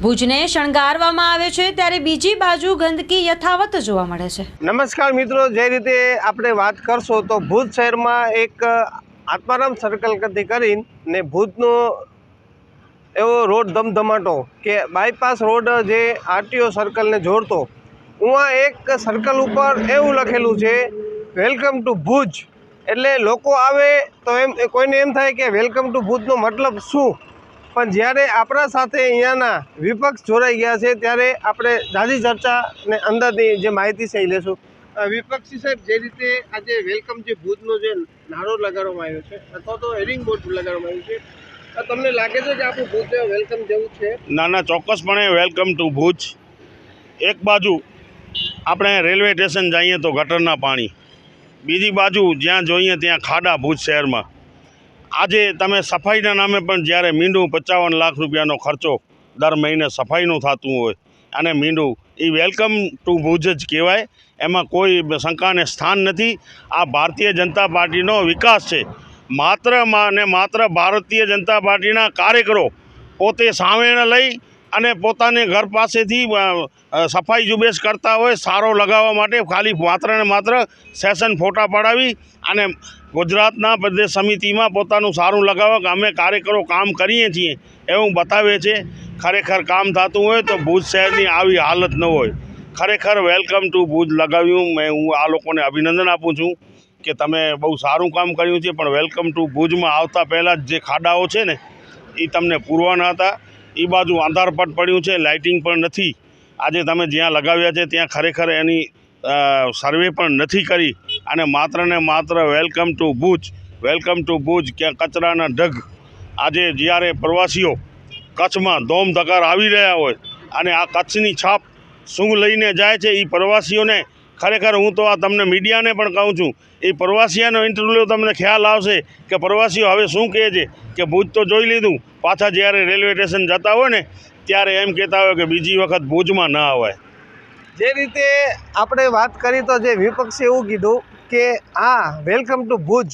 ભુજને શણગારવામાં આવે છે ત્યારે બીજી બાજુ ગંદકી યથાવત જોવા મળે છે. નમસ્કાર મિત્રો, જે રીતે આપણે વાત કરશો તો ભુજ શહેરમાં એક આત્મારામ સર્કલ કરતી કરીને ભુજનો એવો રોડ ધમધમાટો કે બાયપાસ રોડ જે આરટીઓ સર્કલને જોડતો ઉમાં એક સર્કલ ઉપર એવું લખેલું છે વેલકમ ટુ ભુજ. એટલે લોકો આવે તો એમ, કોઈને એમ થાય કે વેલકમ ટુ ભુજનો મતલબ શું? પણ જ્યારે આપણા સાથે અહીંયાના વિપક્ષ જોડાઈ ગયા છે ત્યારે આપણે ઝાઝી ચર્ચા ને અંદરની જે માહિતી છે એ લેશું વિપક્ષી સાહેબ જે રીતે આજે વેલકમ જે ભુજનો જે નારો લગાડવામાં આવ્યો છે અથવા તો હેરિંગ બોર્ડ લગાડવામાં આવ્યું છે તો તમને લાગે છે કે આપણું ભુજ વેલકમ જેવું છે? ના ના ચોક્કસપણે વેલકમ ટુ ભુજ. એક બાજુ આપણે રેલવે સ્ટેશન જઈએ તો ગટરના પાણી. બીજી બાજુ જ્યાં જોઈએ ત્યાં ખાડા ભુજ શહેરમાં. આજે તમે સફાઈના નામે પણ જ્યારે મીંડું પચાવન લાખ રૂપિયાનો ખર્ચો દર મહિને સફાઈનું થતું હોય, અને મીંડું એ વેલકમ ટુ ભુજ જ કહેવાય, એમાં કોઈ શંકાને સ્થાન નથી. આ ભારતીય જનતા પાર્ટીનો વિકાસ છે. માત્ર ને માત્ર ભારતીય જનતા પાર્ટીના કાર્યકરો પોતે સાવેણ લઈ અને પોતાને ઘર પાસેથી સફાઈ ઝુંબેશ કરતા હોય, સારો લગાવવા માટે ખાલી માત્ર ને માત્ર સેશન ફોટા પડાવી અને ગુજરાતના પ્રદેશ સમિતિમાં પોતાનું સારું લગાવવા કે અમે કાર્યકરો કામ કરીએ છીએ એવું બતાવે છે. ખરેખર કામ થતું હોય તો ભુજ શહેરની આવી હાલત ન હોય. ખરેખર વેલકમ ટુ ભુજ લગાવ્યું. મેં હું આ લોકોને અભિનંદન આપું છું કે તમે બહુ સારું કામ કર્યું છે, પણ વેલકમ ટુ ભુજમાં આવતા પહેલાં જે ખાડાઓ છે ને એ તમને પૂરવાના હતા. એ બાજુ આધારપટ પડ્યું છે લાઇટિંગ પણ નથી. આજે તમે જ્યાં લગાવ્યા છે, ત્યાં ખરેખર એની સર્વે પણ નથી કરી. અને માત્ર ને માત્ર welcome to Bhuj welcome to Bhuj, ક્યાં કચરાના ઢગ. આજે જ્યારે પ્રવાસીઓ કચ્છમાં ધોમ ધકાર આવી રહ્યા હોય, અને આ કચ્છની છાપ શું લઈને જાય છે, એ પ્રવાસીઓને ખરેખર હું તો આ તમને મીડિયાને પણ કહું છું, એ પ્રવાસીઓનો ઇન્ટરવ્યૂ તમને ખ્યાલ આવશે કે પ્રવાસીઓ હવે શું કહે છે કે ભુજ તો જોઈ લીધું, પાછા જ્યારે રેલવે સ્ટેશન જતા હોય ને, ત્યારે એમ કહેતા હોય કે બીજી વખત ભુજમાં ના આવે જે રીતે આપણે વાત કરી તો જે વિપક્ષે એવું કીધું કે આ વેલકમ ટુ ભુજ.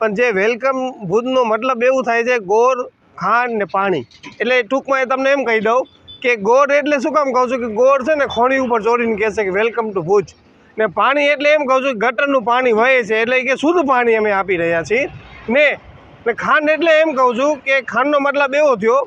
પણ જે વેલકમ ભુજનો મતલબ એવું થાય છે ગોળ ખાંડ ને પાણી. એટલે ટૂંકમાં એ તમને એમ કહી દઉં કે ગોળ એટલે શું કામ? કહું છું કે ગોળ છે ને, ખોણી ઉપર ચોરીને કહેશે કે વેલકમ ટુ ભુજ. ને પાણી એટલે એમ કહું છું ગટરનું પાણી વહે છે, એટલે કે શુદ્ધ પાણી અમે આપી રહ્યા છીએ. ને ને ખાંડ એટલે એમ કહું છું કે ખાંડનો મતલબ એવો થયો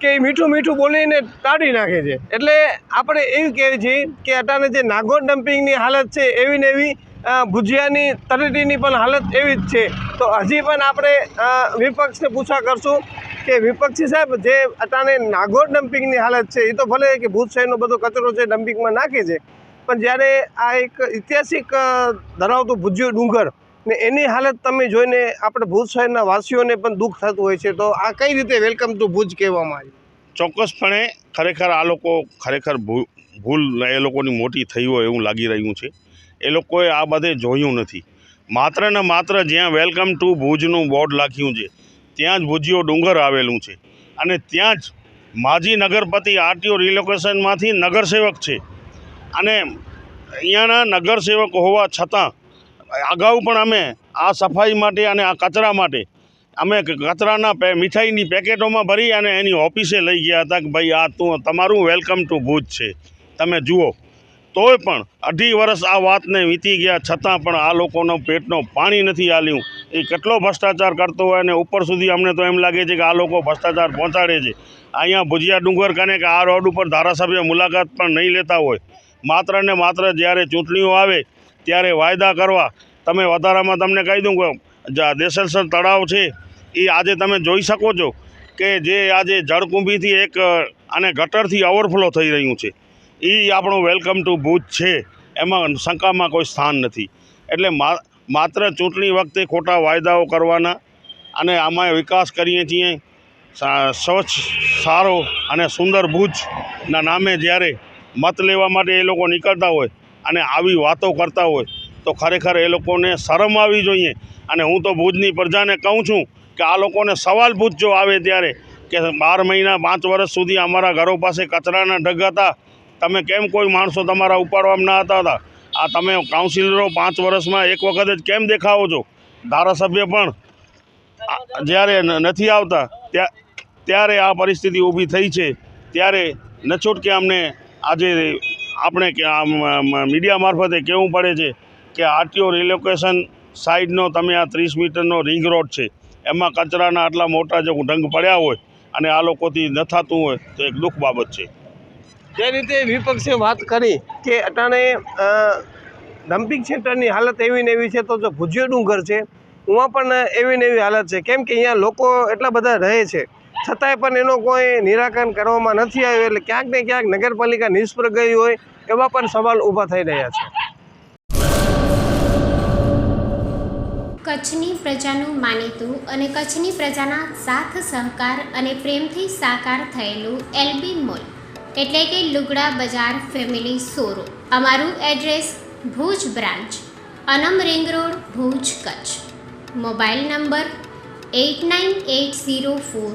કે એ મીઠું મીઠું બોલીને તાળી નાખે છે. એટલે આપણે એવું કહેવી છીએ કે અત્યારે જે નાગોર ડમ્પિંગની હાલત છે, એવી ને એવી ભુજિયાની તરટીની પણ હાલત એવી જ છે. તો હજી પણ આપણે વિપક્ષને પૂછા કરશું કે વિપક્ષી સાહેબ, જે અટાણે નાગોર ડમ્પિંગની હાલત છે, એ તો ભલે કે ભૂત શહેરનો બધો કચરો છે, ડમ્પિંગમાં નાખે છે પણ જ્યારે આ એક ઐતિહાસિક ધરાવતું ભુજિયો ડુંગર ને એની હાલત તમે જોઈને આપણે ભુજ શહેરના વાસીઓને પણ દુઃખ થતું હોય છે, તો આ કઈ રીતે વેલકમ ટુ ભુજ કહેવામાં આવે? ચોક્કસપણે ખરેખર આ લોકો ખરેખર ભૂલ એ લોકોની મોટી થઈ હોય એવું લાગી રહ્યું છે. એ લોકોએ આ બધે જોયું નથી. માત્ર ને માત્ર જ્યાં વેલકમ ટુ ભુજનું બોર્ડ લાખ્યું છે, ત્યાં જ ભુજિયો ડુંગર આવેલું છે. અને ત્યાં જ માજી નગરપતિ આરટીઓ રિલોકેશનમાંથી નગરસેવક છે. અને અહીંયાના નગરસેવક હોવા છતાં અગાઉ પણ અમે આ સફાઈ માટે અને આ કચરા માટે અમે કચરાના મીઠાઈની પેકેટોમાં ભરી અને એની ઓફિસે લઈ ગયા હતા કે ભાઈ આ તું, તમારું વેલકમ ટુ ભુજ છે. તમે જુઓ. તોય પણ અઢી વર્ષ આ વાતને વીતી ગયા છતાં પણ આ લોકોનો પેટનો પાણી નથી આલ્યું. એ કેટલો ભ્રષ્ટાચાર કરતો હોય અને ઉપર સુધી અમને તો એમ લાગે છે કે આ લોકો ભ્રષ્ટાચાર પહોંચાડે છે. અહીંયા ભુજિયા ડુંગર કને કે આ રોડ ઉપર ધારાસભ્ય મુલાકાત પણ નહીં લેતા હોય. માત્ર ને માત્ર જ્યારે ચૂંટણીઓ આવે ત્યારે વાયદા કરવા. તમે વધારામાં તમને કહી દઉં કે દેસલસર તળાવ છે, એ આજે તમે જોઈ શકો છો કે જે આજે જળકુંભીથી એક અને ગટરથી ઓવરફ્લો થઈ રહ્યું છે. એ આપણું વેલકમ ટુ ભુજ છે, એમાં શંકામાં કોઈ સ્થાન નથી. એટલે માત્ર ચૂંટણી વખતે ખોટા વાયદાઓ કરવાના અને આમાં વિકાસ કરીએ છીએ. સ્વચ્છ, સારો અને સુંદર ભુજના નામે જ્યારે મત લેવા માટે એ લોકો નીકળતા હોય અને આવી વાતો કરતા હોય, તો ખરેખર એ લોકોને શરમ આવવી જોઈએ. અને હું તો ભુજની પ્રજાને કહું છું કે આ લોકોને સવાલ પૂછજો આવે ત્યારે કે બાર મહિના, પાંચ વર્ષ સુધી અમારા ઘરો પાસે કચરાના ઢગ હતા. તમે કેમ કોઈ માણસો તમારા ઉપાડવામાં ના હતા હતા? આ તમે કાઉન્સિલરો પાંચ વર્ષમાં એક વખત જ કેમ દેખાવો છો? ધારાસભ્ય પણ જ્યારે નથી આવતા, ત્યાં, ત્યારે આ પરિસ્થિતિ ઊભી થઈ છે. ત્યારે નછૂટકે અમને આજે આપણે કે આમ મીડિયા મારફતે કહેવું પડે છે કે આરટીઓ રિલોકેશન સાઈડનો તમે આ ત્રીસ મીટરનો રિંગ રોડ છે, એમાં કચરાના આટલા મોટા જો ઢંગ પડ્યા હોય અને આ લોકોથી ન થતું હોય, તો એક દુઃખ બાબત છે. જે રીતે વિપક્ષે વાત કરી કે અટાણે ડમ્પિંગ સેન્ટરની હાલત એવી ને એવી છે તો જો ભુજિયો ડુંગર છે, ઉમાં પણ એવી ને એવી હાલત છે. કેમ કે અહીંયા લોકો એટલા બધા રહે છે. છતાંય પણ એનો કોઈ નિરાકરણ કરવામાં નથી આવ્યું એટલે ક્યાંક ને ક્યાંક નગરપાલિકા નિષ્ફળ ગઈ હોય એવા પણ સવાલ ઊભા થઈ રહ્યા છે. કચ્છની પ્રજાનું માનીતું અને કચ્છની પ્રજાના સાથ સહકાર અને પ્રેમથી સાકાર થયેલું એલબી મોલ. એટલે કે લુગડા બજાર ફેમિલી સોરો અમારું address Bhuj branch, Anam ring road, Bhuj Kutch. Mobile number eight nine eight zero four